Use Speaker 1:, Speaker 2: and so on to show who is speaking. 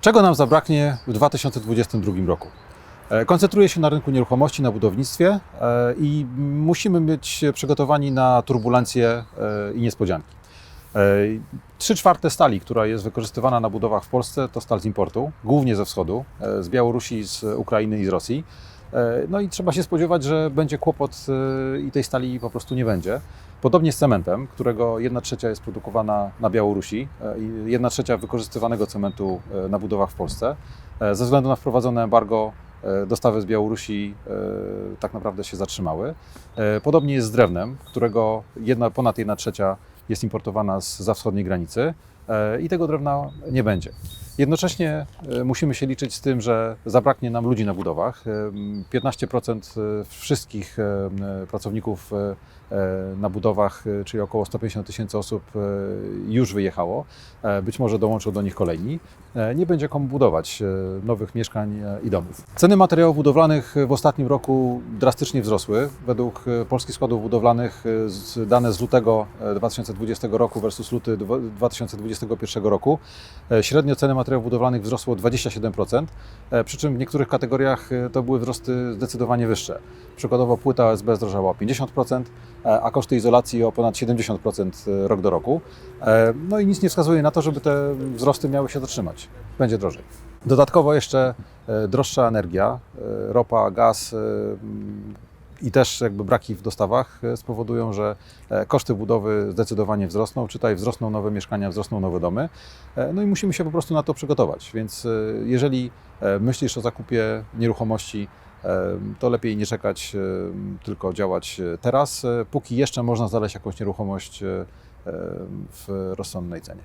Speaker 1: Czego nam zabraknie w 2022 roku? E, Koncentruję się na rynku nieruchomości, na budownictwie e, i musimy być przygotowani na turbulencje e, i niespodzianki. Trzy czwarte stali, która jest wykorzystywana na budowach w Polsce, to stal z importu, głównie ze wschodu, z Białorusi, z Ukrainy i z Rosji. E, No i trzeba się spodziewać, że będzie kłopot e, i tej stali po prostu nie będzie. Podobnie z cementem, którego 1 trzecia jest produkowana na Białorusi e, i 1 trzecia wykorzystywanego cementu na budowach w Polsce. Ze względu na wprowadzone embargo dostawy z Białorusi tak naprawdę się zatrzymały. Podobnie jest z drewnem, którego jedna, ponad 1 trzecia jest importowana z za wschodniej granicy i tego drewna nie będzie. Jednocześnie e, musimy się liczyć z tym, że zabraknie nam ludzi na budowach. E, 15% wszystkich e, pracowników e, e, na budowach, czyli około 150 tysięcy osób, już wyjechało. Być może dołączą do nich kolejni. Nie będzie komu budować nowych mieszkań i domów. Ceny materiałów budowlanych w ostatnim roku drastycznie wzrosły. Według Polskich Składów Budowlanych dane z lutego e, 2020 roku versus luty dwa- 2021 roku średnio ceny materiałów budowlanych wzrosło o 27%, e, przy czym w niektórych kategoriach e, to były wzrosty zdecydowanie wyższe. Przykładowo płyta OSB zdrożała o 50%, e, a koszty izolacji o ponad 70% rok do roku. No i nic nie wskazuje na to, żeby te wzrosty miały się zatrzymać. Będzie drożej. Dodatkowo jeszcze droższa energia, ropa, gaz i też jakby braki w dostawach e, spowodują, że e, koszty budowy zdecydowanie wzrosną, czytaj wzrosną nowe mieszkania, wzrosną nowe domy. E, No i musimy się po prostu na to przygotować. Więc jeżeli myślisz o zakupie nieruchomości, to lepiej nie czekać, tylko działać teraz, póki jeszcze można znaleźć jakąś nieruchomość w rozsądnej cenie.